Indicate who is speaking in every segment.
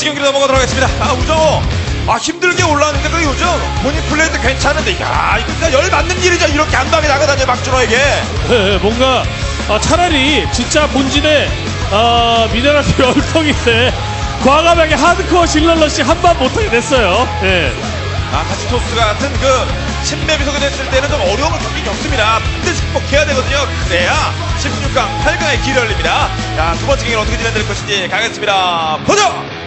Speaker 1: 번째 경기로 넘어가도록 하겠습니다. 아, 우정호. 아, 힘들게 올라왔는데 그 요즘 본인 플레이도 괜찮은데, 야, 이거 진짜 열 맞는 일이죠. 이렇게 한 방에 나가다니, 박준호에게.
Speaker 2: 네, 뭔가 아, 차라리 진짜 본진의 아, 미네랄 열통인데 과감하게 하드코어 실러러시 한번 못하게 됐어요. 네.
Speaker 1: 아, 카시토스 같은 그, 신맵이 소개됐을 때는 좀 어려움을 겪긴 겪습니다. 반드시 극복해야 되거든요. 그래야 16강, 8강의 길을 열립니다. 자, 두 번째 경기는 어떻게 진행될 것인지 가겠습니다. 보죠!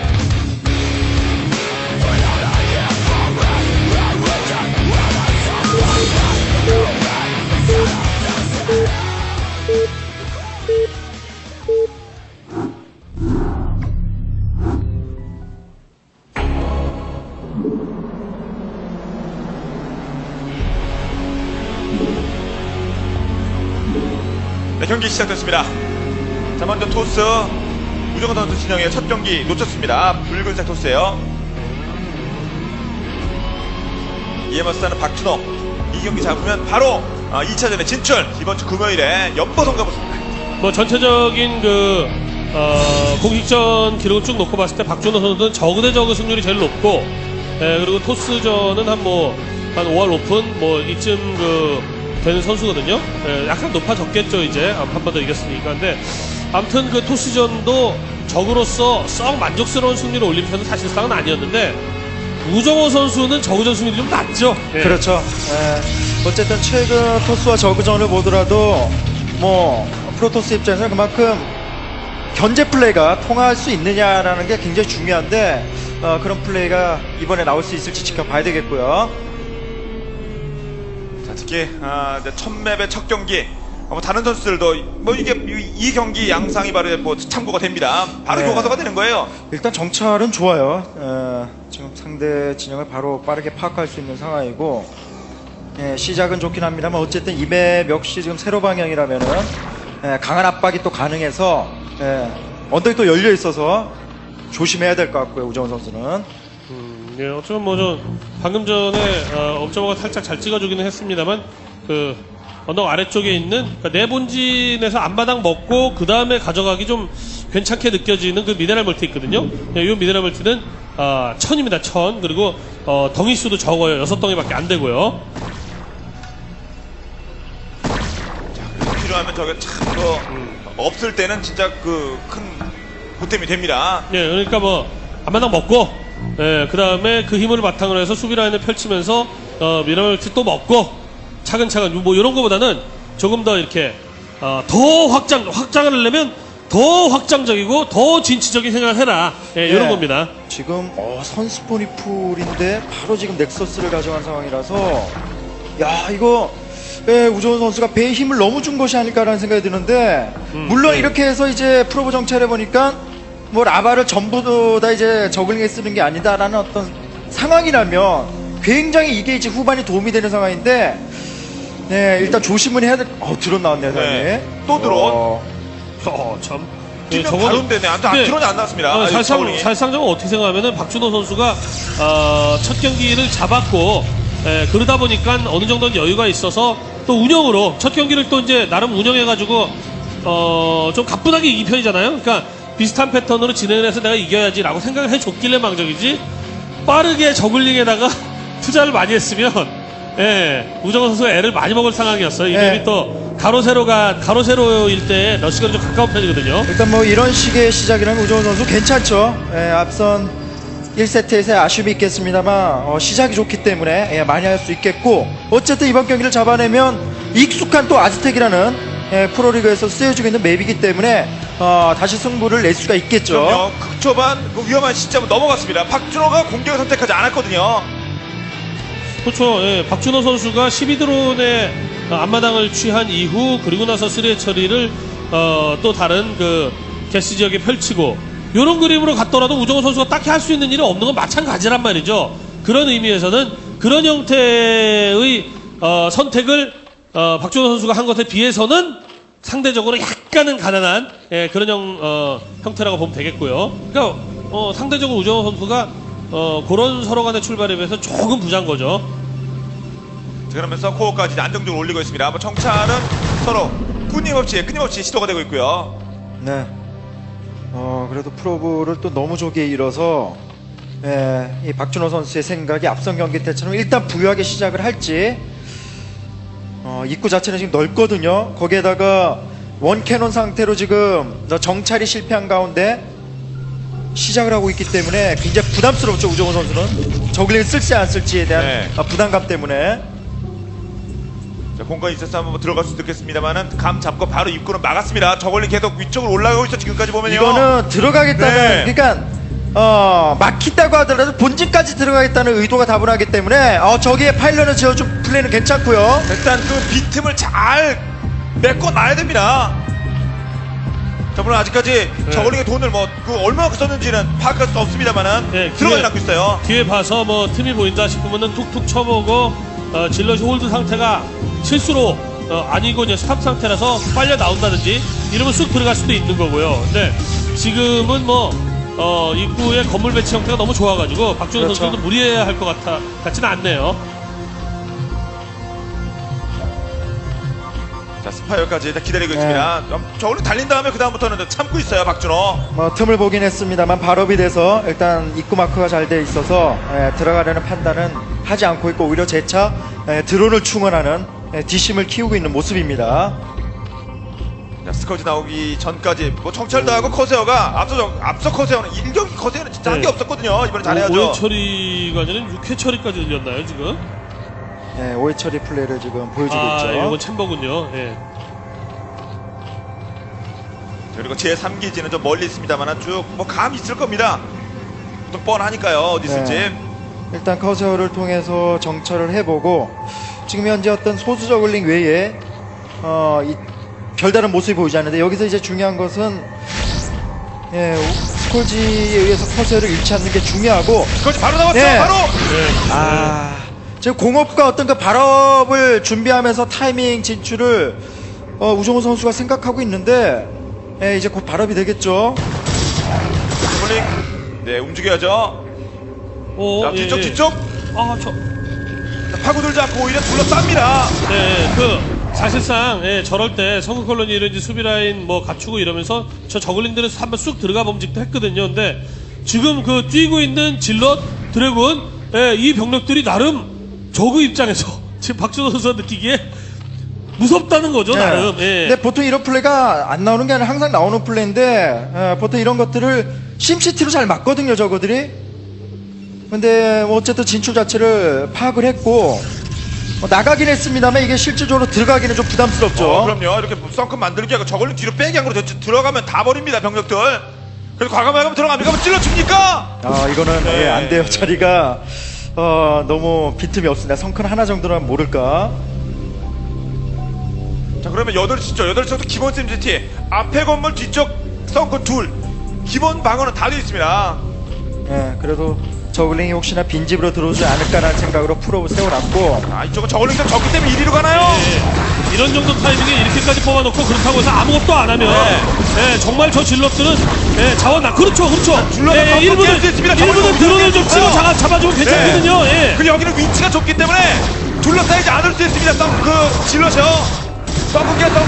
Speaker 1: 시작됐습니다. 자, 먼저 토스. 우정호 선수 진영의 첫 경기 놓쳤습니다. 붉은색 토스예요. 이에 맞서는 박준호. 이 경기 잡으면 바로 2차전에 진출. 이번 주 금요일에 연보성 가보습니다.
Speaker 2: 뭐 전체적인 그 어, 공식전 기록을 쭉 놓고 봤을 때 박준호 선수는 저그 대 저그 승률이 제일 높고 예, 그리고 토스전은 한 뭐 한 5할 오픈 뭐 이쯤 그 되는 선수거든요. 예, 약간 높아졌겠죠 이제 한 번 더 이겼으니까. 근데 아무튼 그 토스전도 적으로서 썩 만족스러운 승리를 올린 편은 사실상은 아니었는데 우정호 선수는 저그전 승률이 좀 낮죠. 예.
Speaker 3: 그렇죠. 예. 어쨌든 최근 토스와 저그전을 보더라도 뭐 프로토스 입장에서는 그만큼 견제 플레이가 통할 수 있느냐라는 게 굉장히 중요한데 어, 그런 플레이가 이번에 나올 수 있을지 지켜봐야 되겠고요.
Speaker 1: 자, 특히 아, 이제 첫 맵의 첫 경기. 어, 뭐 다른 선수들도 뭐 이게 이, 이 경기 양상이 바로 뭐 참고가 됩니다. 바로
Speaker 3: 네.
Speaker 1: 교과서가 되는 거예요.
Speaker 3: 일단 정찰은 좋아요. 어, 지금 상대 진영을 바로 빠르게 파악할 수 있는 상황이고 예, 시작은 좋긴 합니다만 어쨌든 이 맵 역시 지금 세로 방향이라면은 예, 강한 압박이 또 가능해서 예, 언덕이 또 열려 있어서 조심해야 될 것 같고요 우정원 선수는
Speaker 2: 음, 예, 어쩌면 뭐저 방금 전에 어, 업저버가 살짝 잘 찍어주기는 했습니다만 그 언덕 아래쪽에 있는 그러니까 내 본진에서 앞마당 먹고 그 다음에 가져가기 좀 괜찮게 느껴지는 그 미네랄 멀티 있거든요. 예, 이 미네랄 멀티는 아, 천입니다. 천 그리고 어, 덩이 수도 적어요. 여섯 덩이밖에 안 되고요.
Speaker 1: 필요하면 저게 참 그 없을 때는 진짜 그 큰 보탬이 됩니다.
Speaker 2: 예, 그러니까 뭐 앞마당 먹고 예, 그 다음에 그 힘을 바탕으로 해서 수비 라인을 펼치면서 어, 미네랄 멀티 또 먹고 차근차근 뭐 이런 거보다는 조금 더 이렇게 어, 더 확장 확장을 하려면 더 확장적이고 더 진취적인 생각을 해라 예, 이런
Speaker 3: 예.
Speaker 2: 겁니다.
Speaker 3: 지금 어, 선스포니 풀인데 바로 지금 넥서스를 가져간 상황이라서 야 이거 예, 우정원 선수가 배에 힘을 너무 준 것이 아닐까라는 생각이 드는데 물론
Speaker 2: 네.
Speaker 3: 이렇게 해서 이제 프로브 정찰해 보니까 뭐 라바를 전부 다 이제 저글링에 쓰는 게 아니다라는 어떤 상황이라면 굉장히 이게 이제 후반이 도움이 되는 상황인데 네 일단 조심은 해야 될. 어 드론 나왔네요,
Speaker 1: 네.
Speaker 3: 네.
Speaker 1: 또 드론.
Speaker 2: 어, 참.
Speaker 1: 뛰면
Speaker 2: 저거는-
Speaker 1: 바로 되네. 아,
Speaker 2: 근데,
Speaker 1: 드론이 안 나왔습니다.
Speaker 2: 어,
Speaker 1: 아,
Speaker 2: 살상,
Speaker 1: 저글링이.
Speaker 2: 살상적으로 어떻게 생각하면은 박준호 선수가 어, 첫 경기를 잡았고 에, 그러다 보니까 어느 정도는 여유가 있어서 또 운영으로 첫 경기를 또 이제 나름 운영해가지고 어, 좀 가뿐하게 이긴 편이잖아요. 그러니까 비슷한 패턴으로 진행을 해서 내가 이겨야지라고 생각을 해줬길래 망정이지 빠르게 저글링에다가 투자를 많이 했으면 예, 우정호 선수가 애를 많이 먹을 상황이었어요. 이
Speaker 3: 네.
Speaker 2: 맵이 또 가로 세로가 가로 세로일 때 러시가 좀 가까운 편이거든요.
Speaker 3: 일단 뭐 이런 식의 시작이라면 우정원 선수 괜찮죠. 예, 앞선 1세트에서 아쉬움이 있겠습니다만 어, 시작이 좋기 때문에 예, 많이 할 수 있겠고 어쨌든 이번 경기를 잡아내면 익숙한 또 아즈텍이라는 예, 프로리그에서 쓰여지고 있는 맵이기 때문에 어, 다시 승부를 낼 수가 있겠죠.
Speaker 1: 그럼요. 극초반 그 위험한 시점을 넘어갔습니다. 박준호가 공격을 선택하지 않았거든요.
Speaker 2: 그렇죠. 예, 박준호 선수가 12드론의 앞마당을 취한 이후 그리고 나서 쓰레 처리를 어, 또 다른 그 게스 지역에 펼치고 이런 그림으로 갔더라도 우정호 선수가 딱히 할 수 있는 일이 없는 건 마찬가지란 말이죠. 그런 의미에서는 그런 형태의 어, 선택을 어, 박준호 선수가 한 것에 비해서는 상대적으로 약간은 가난한 예, 그런 형, 어, 형태라고 보면 되겠고요. 그러니까 어, 상대적으로 우정호 선수가 어, 그런 서로 간의 출발에 비해서 조금 부자인 거죠.
Speaker 1: 자, 그러면서 코어까지 안정적으로 올리고 있습니다. 뭐 정찰은 서로 끊임없이 끊임없이 시도가 되고 있고요.
Speaker 3: 네. 어, 그래도 프로브를 또 너무 조기에 잃어서, 예, 이 박준호 선수의 생각이 앞선 경기 때처럼 일단 부유하게 시작을 할지, 어, 입구 자체는 지금 넓거든요. 거기에다가 원 캐논 상태로 지금 저 정찰이 실패한 가운데 시작을 하고 있기 때문에 굉장히 부담스럽죠, 우정호 선수는. 저글링을 쓸지 안 쓸지에 대한
Speaker 1: 네.
Speaker 3: 아, 부담감 때문에.
Speaker 1: 자, 공간이 있어서 한번 들어갈 수도 있겠습니다만은 감 잡고 바로 입구는 막았습니다. 저걸리 계속 위쪽으로 올라가고 있어 지금까지 보면요.
Speaker 3: 이거는 들어가겠다는
Speaker 1: 네.
Speaker 3: 그러니까 어, 막힌다고 하더라도 본진까지 들어가겠다는 의도가 다분하기 때문에 어, 저기에 파일런을 지어준 플레이는 괜찮고요.
Speaker 1: 일단 그 빈틈을 잘 메꿔 놔야 됩니다. 자, 물론 아직까지 저걸링의 돈을 뭐, 그 얼마나 썼는지는 파악할 수 없습니다만은
Speaker 2: 네,
Speaker 1: 들어가지 않고 있어요.
Speaker 2: 뒤에 봐서 뭐 틈이 보인다 싶으면은 툭툭 쳐보고 어, 질럿이 홀드 상태가 실수로 어, 아니고 이제 스탑 상태라서 빨려 나온다든지 이러면 쑥 들어갈 수도 있는 거고요. 근데 지금은 뭐 어, 입구의 건물 배치 형태가 너무 좋아가지고 박준호
Speaker 3: 그렇죠.
Speaker 2: 선수도 무리해야 할 것 같아 같지는 않네요.
Speaker 1: 자, 스파이어까지 일단 기다리고
Speaker 3: 네.
Speaker 1: 있습니다. 저걸링 달린 다음에 그 다음부터는 참고 있어요, 박준호.
Speaker 3: 뭐 틈을 보긴 했습니다만 발업이 돼서 일단 입구 마크가 잘 돼 있어서 예, 들어가려는 판단은 하지 않고 있고 오히려 재차 예, 드론을 충원하는 예, 뒷심을 키우고 있는 모습입니다.
Speaker 1: 자, 스커지 나오기 전까지 뭐 정찰도 하고 커세어가 앞서 앞서 커세어는 일경기 커세어는 진짜 한 게
Speaker 2: 네.
Speaker 1: 없었거든요. 이번에 잘해야죠.
Speaker 2: 5회 처리가 아니라 6회 처리까지 들렸나요 지금?
Speaker 3: 예, 오해 처리 플레이를 지금 보여주고
Speaker 2: 아,
Speaker 3: 있죠.
Speaker 2: 이건 챔버군요. 예.
Speaker 1: 그리고 제 3기지는 좀 멀리 있습니다만 쭉뭐 감 있을 겁니다. 또 뻔하니까요. 어디 있을지.
Speaker 3: 네. 일단 커세어를 통해서 정찰을 해보고 지금 현재 어떤 소수 저글링 외에 어, 이 별다른 모습이 보이지 않는데 여기서 이제 중요한 것은 예, 스콜지에 의해서 커세어를 잃지 않는 게 중요하고
Speaker 1: 스커지 바로 나왔어요.
Speaker 3: 네.
Speaker 1: 바로.
Speaker 3: 아 지금 공업과 어떤 그 발업을 준비하면서 타이밍 진출을 어, 우정호 선수가 생각하고 있는데 예, 이제 곧 발업이 되겠죠.
Speaker 1: 볼링. 네, 움직여야죠.
Speaker 2: 오,
Speaker 1: 자, 뒤쪽
Speaker 2: 예, 예.
Speaker 1: 뒤쪽.
Speaker 2: 아, 저,
Speaker 1: 자, 파고들지 않고 오히려 둘러쌉니다.
Speaker 2: 네, 그 사실상 예, 저럴 때 성급 콜로니를 이제 수비 라인 뭐 갖추고 이러면서 저 저글링들은 한번 쑥 들어가 범직도 했거든요. 근데 지금 그 뛰고 있는 질럿 드래곤 예, 이 병력들이 나름 저그 입장에서 지금 박준호 선수가 느끼기에 무섭다는 거죠, 나름. 예.
Speaker 3: 근데 보통 이런 플레이가 안 나오는 게 아니라 항상 나오는 플레이인데 어, 보통 이런 것들을 심시티로 잘 맞거든요, 저거들이. 근데 뭐 어쨌든 진출 자체를 파악을 했고 뭐 나가긴 했습니다만 이게 실질적으로 들어가기는 좀 부담스럽죠.
Speaker 1: 어, 그럼요. 이렇게 썬큰 만들기 하고 저걸로 뒤로 빼기 한 거로 들어가면 다 버립니다, 병력들. 그래서 과감하게 들어갑니까? 뭐 찔러줍니까?
Speaker 3: 아 이거는
Speaker 1: 네.
Speaker 3: 예, 안 돼요. 자리가 어, 너무 빈틈이 없습니다. 성큰 하나 정도는 모를까.
Speaker 1: 자, 그러면 8시죠. 8시부터 기본 샘시티. 앞에 건물 뒤쪽 썬큰 둘. 기본 방어는 다 되어 있습니다.
Speaker 3: 예, 그래도 저글링이 혹시나 빈집으로 들어오지 않을까라는 생각으로 프로브 세워놨고
Speaker 1: 아, 이쪽은 좀 적기 때문에 1위로 가나요?
Speaker 2: 예, 이런 정도 타이밍에 이렇게까지 뽑아놓고 그렇다고 해서 아무것도 안 하면
Speaker 1: 네.
Speaker 2: 예, 정말 저 질럿들은 예, 자원 나 그렇죠 그렇죠 예,
Speaker 1: 있습니다.
Speaker 2: 일부는
Speaker 1: 저걸로
Speaker 2: 드론을 좀 치고. 잡아, 잡아주면 괜찮거든요 예.
Speaker 1: 그리고 여기는 위치가 좁기 때문에 둘러싸이지 않을 수 있습니다. 썬, 그, 썬큰, 썬큰.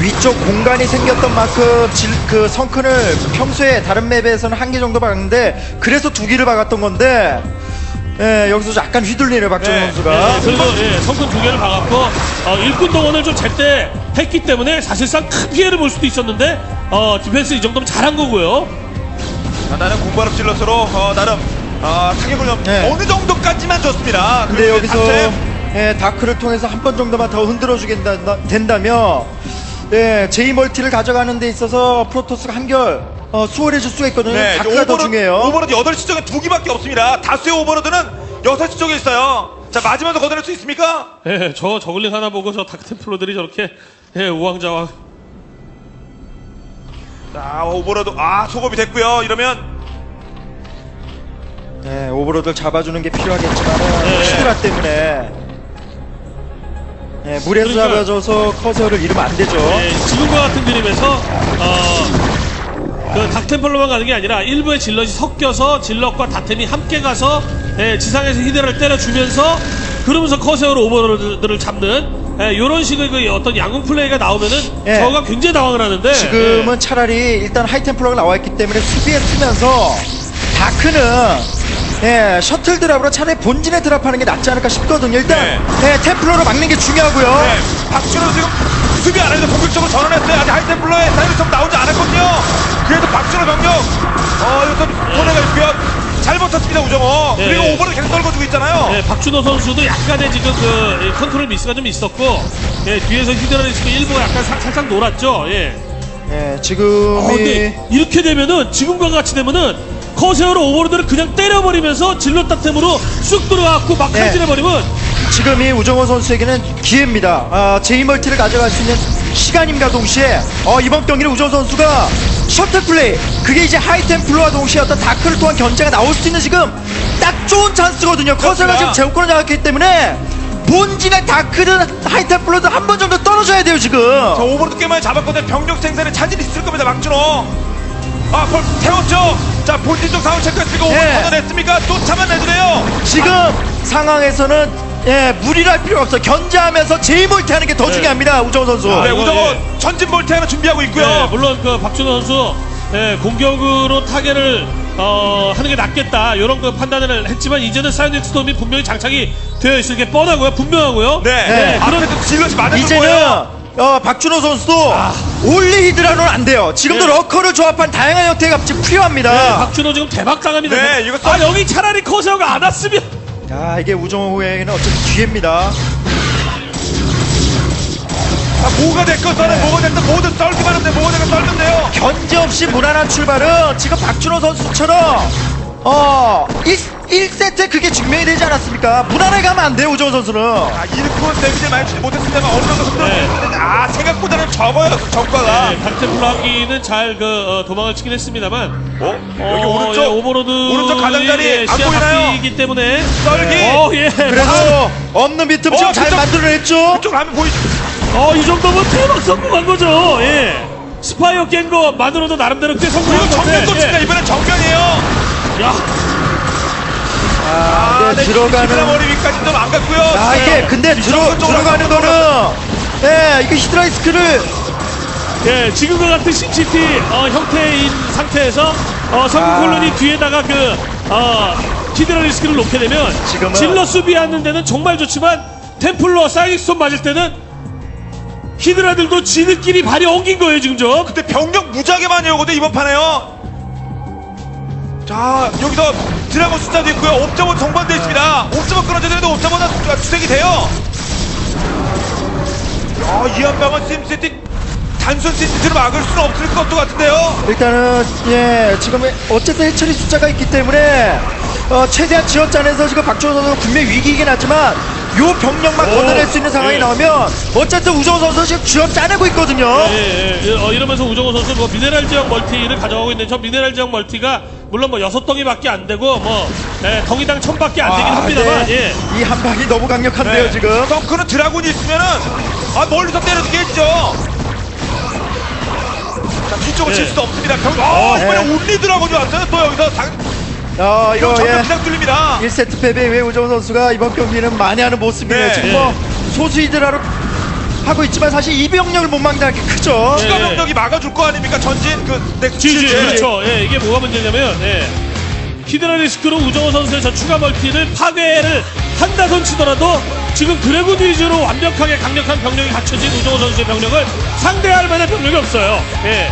Speaker 3: 위쪽 공간이 생겼던 만큼 질, 그 성큰을 평소에 다른 맵에서는 한 개 정도 박았는데 그래서 두 개를 박았던 건데 예, 여기서 약간 휘둘리네요 박정우
Speaker 1: 네.
Speaker 3: 선수가
Speaker 2: 예, 그래도 예, 성큰 두 개를 박았고 어, 일꾼 동원을 좀 제때 했기 때문에 사실상 큰 피해를 볼 수도 있었는데 어, 디펜스 이 정도면 잘한 거고요
Speaker 1: 아, 나는 공발업 질럿으로, 어, 나름, 아, 타격을 좀
Speaker 3: 네.
Speaker 1: 어느 정도까지만 줬습니다.
Speaker 3: 근데 여기서 예, 다크를 통해서 한 번 정도만 더 흔들어 주게 된다면 예, 제이 멀티를 가져가는 데 있어서 프로토스가 한결 어, 수월해질 수가 있거든요
Speaker 1: 네,
Speaker 3: 다크가 더 중요해요
Speaker 1: 오버로드 8시 쪽에 두 개밖에 없습니다. 다수의 오버로드는 6시 쪽에 있어요. 자, 맞으면서 걷어낼 수 있습니까?
Speaker 2: 예, 저 저글링 하나 보고 저 다크템플러들이 저렇게 예, 우왕좌왕
Speaker 1: 자, 오버로드, 아, 소급이 됐고요. 이러면,
Speaker 3: 예, 오버로드를 잡아주는 게 필요하겠지만
Speaker 2: 네.
Speaker 3: 히드라 때문에 예, 물에서
Speaker 2: 그러니까-
Speaker 3: 잡아줘서 커서를 잃으면 안 되죠
Speaker 2: 예, 지금과 같은 그림에서 어, 그 닥템플러만 가는 게 아니라 일부의 질럿이 섞여서 질럿과 다템이 함께 가서 예, 지상에서 히데라를 때려주면서 그러면서 커세어로 오버로드를 잡는 이런 식의 그 어떤 양궁 플레이가 나오면은
Speaker 3: 예.
Speaker 2: 저가 굉장히 당황을 하는데
Speaker 3: 지금은
Speaker 2: 예.
Speaker 3: 차라리 일단 하이템플러가 나와 있기 때문에 수비에 쓰면서 다크는 예, 셔틀 드랍으로 차라리 본진에 드랍하는 게 낫지 않을까 싶거든요. 일단
Speaker 1: 네.
Speaker 3: 예, 템플러로 막는 게 중요하고요.
Speaker 1: 네, 박준호 지금 수비 안 해도 공격적으로 전환했어요. 아직 하이템플러의 사이드 좀 나오지 않았거든요. 그래도 박준호 병력, 어, 이거 좀 손해가 있고요. 잘 버텼습니다, 우정호.
Speaker 2: 네.
Speaker 1: 그리고 오버를 계속 떨궈주고 있잖아요.
Speaker 2: 예, 박준호 선수도 약간의 지금 그 예, 컨트롤 미스가 좀 있었고 예, 뒤에서 히드라 리스크 일부가 약간 사- 살짝 놀았죠. 예.
Speaker 3: 예,
Speaker 2: 어,
Speaker 3: 지금이
Speaker 2: 근데 이렇게 되면은 지금과 같이 되면은 커세어로 오버로드를 그냥 때려버리면서 진로 따템으로 쑥 들어가고 막
Speaker 3: 네.
Speaker 2: 칼질해버리면
Speaker 3: 지금 이 우정호 선수에게는 기회입니다. 아, 제이멀티를 가져갈 수 있는 시간임과 동시에 어, 이번 경기는 우정호 선수가 셔틀 플레이 그게 이제 하이템플러와 동시에 어떤 다크를 통한 견제가 나올 수 있는 지금 딱 좋은 찬스거든요. 커세어가 지금. 제우권을 장악했기 때문에 본진의 다크든 하이템플러든 한 번 정도 떨어져야 돼요 지금.
Speaker 1: 자, 오버로드 꽤 많이 잡았거든요. 병력 생산에 차질이 있을 겁니다, 박준호. 아, 벌 태웠죠? 자, 본진 쪽 상황 체크했으니까 오버
Speaker 3: 네.
Speaker 1: 걷어냈습니까? 또 참아내주네요.
Speaker 3: 지금 상황에서는 예, 무리를 할 필요가 없어. 견제하면서 제이멀티 하는 게 더
Speaker 2: 네.
Speaker 3: 중요합니다. 우정호 선수.
Speaker 1: 네,
Speaker 2: 이거,
Speaker 1: 우정호
Speaker 2: 예.
Speaker 1: 전진 볼트 하나 준비하고 있고요.
Speaker 2: 네, 물론 그 박준호 선수 예, 공격으로 타겟을 어, 하는 게 낫겠다 이런 그 판단을 했지만 이제는 사이닉 스톰이 분명히 장착이 되어 있을 게 뻔하고요 분명하고요
Speaker 1: 네,
Speaker 3: 네,
Speaker 2: 그런-
Speaker 1: 앞에도 질럿이
Speaker 3: 이제는
Speaker 1: 거예요.
Speaker 3: 어, 박준호 선수도 올리 히드라는 안 돼요. 지금도
Speaker 2: 네.
Speaker 3: 러커를 조합한 다양한 형태의 값이 필요합니다.
Speaker 2: 네, 박준호 지금 대박 당합니다
Speaker 1: 네, 이거
Speaker 2: 아
Speaker 1: 써-
Speaker 2: 여기 차라리 커세어가 안 왔으면
Speaker 3: 야, 이게 우정호에게는 어쨌든 기회입니다.
Speaker 1: 아, 뭐가 됐건 썰은 뭐가 됐든 모든 썰기만 하면 돼. 뭐가 됐건 썰면 돼요.
Speaker 3: 견제 없이 무난한 출발은 지금 박준호 선수처럼 어, 1, 세트 그게 증명이 되지 않았습니까? 무난하게 가면 안 돼요, 우정호 선수는.
Speaker 1: 아, 이르코는 데미지 많이 주지 못했습니다만 어느 정도
Speaker 2: 네.
Speaker 1: 흔들었는데 아, 생각보다는 적어요, 적과가.
Speaker 2: 네, 강템플 하기는 잘그 동망을 치긴 했습니다만
Speaker 1: 어? 여기
Speaker 2: 어,
Speaker 1: 오른쪽.
Speaker 2: 예, 오버로드
Speaker 1: 오른쪽 가장자리
Speaker 2: 예,
Speaker 1: 안
Speaker 2: 시야
Speaker 1: 보이나요?
Speaker 2: 바뀌기 때문에
Speaker 1: 썰기.
Speaker 2: 어, 예.
Speaker 3: 그래도 없는 비틈
Speaker 1: 어,
Speaker 3: 지금 잘
Speaker 1: 그쪽-
Speaker 3: 만들어냈죠?
Speaker 1: 이쪽 가면 보이죠?
Speaker 2: 어, 이 정도면 대박 성공한 거죠. 예. 스파이어 깬 거만으로도 나름대로 꽤 성공한 건데.
Speaker 1: 정면도 칩니다. 이번엔 정면이에요.
Speaker 2: 예. 야,
Speaker 3: 아, 네, 들어가는.
Speaker 1: 머리 위까지 좀안 갔고요.
Speaker 3: 아, 이게 근데 들어,
Speaker 1: 쪽으로
Speaker 3: 들어가는 거는, 예, 이게 히드라이스크를
Speaker 2: 예, 지금과 같은 심시티 어, 형태인 상태에서 어, 성공
Speaker 3: 아.
Speaker 2: 콜로니 뒤에다가 그 어, 히드라 리스크를 놓게 되면
Speaker 3: 지금은-
Speaker 2: 질러 수비하는 데는 정말 좋지만 템플러 사이닉스톤 맞을 때는 히드라들도 지들끼리 발이 엉긴 거예요 지금 좀.
Speaker 1: 근데 병력 무지하게 많이 오거든 이번 판에요. 자 여기서 드라곤 숫자도 있고요. 옵저버 동반되어 있습니다. 옵저버 끊어져야 되는데 옵저버는 주색이 돼요. 아 이 한 방은 심시티 단순 심시티로 막을 수는 없을 것도 같은데요.
Speaker 3: 일단은 예 지금 어쨌든 해처리 숫자가 있기 때문에 어, 최대한 지어짜내서 지금 박주호 선수가 분명히 위기이긴 하지만 요 병력만
Speaker 2: 오,
Speaker 3: 걷어낼 수 있는 상황이
Speaker 2: 예.
Speaker 3: 나오면 어쨌든 우정호 선수 지금 쥐어짜내고 있거든요.
Speaker 2: 예, 예, 예. 어, 이러면서 우정호 선수 뭐 미네랄 지역 멀티를 가져가고 있는데 저 미네랄 지역 멀티가 물론 뭐 여섯 덩이밖에 안 되고 뭐 예, 덩이당 천밖에 안 되긴
Speaker 3: 아,
Speaker 2: 합니다만
Speaker 3: 네.
Speaker 2: 예.
Speaker 3: 이 한 방이 너무 강력한데요
Speaker 1: 네.
Speaker 3: 지금.
Speaker 1: 덩크는 드라곤이 있으면은 아 멀리서 때려도 깨지죠. 자 뒤쪽을
Speaker 2: 네.
Speaker 1: 칠 수도 없습니다. 병, 아
Speaker 3: 네.
Speaker 1: 이번에 울리 드라곤이 왔어요. 또 여기서 당,
Speaker 3: 어 이거 예.
Speaker 1: 그냥 뚫립니다.
Speaker 3: 1세트 패배 이후에 우정호 선수가 이번 경기는 많이 하는 모습이에요.
Speaker 1: 네.
Speaker 3: 지금 뭐 소수이드라로 하고 있지만 사실 이 병력을 못 막는 게 크죠.
Speaker 2: 네.
Speaker 1: 추가 병력이 막아줄 거 아닙니까? 전진 그 넥스
Speaker 2: 지지
Speaker 1: 시리즈.
Speaker 2: 그렇죠. 예, 이게 뭐가 문제냐면 예. 히드라 리스크로 우정호 선수의 저 추가 멀티를 파괴를 한다선 치더라도 지금 드래곤 위주로 완벽하게 강력한 병력이 갖춰진 우정호 선수의 병력을 상대할 만한 병력이 없어요. 예.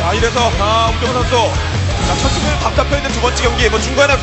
Speaker 1: 자 이래서 아 우정 선수 자, 첫 승을 있는 두 번째 경기 뭐 중간에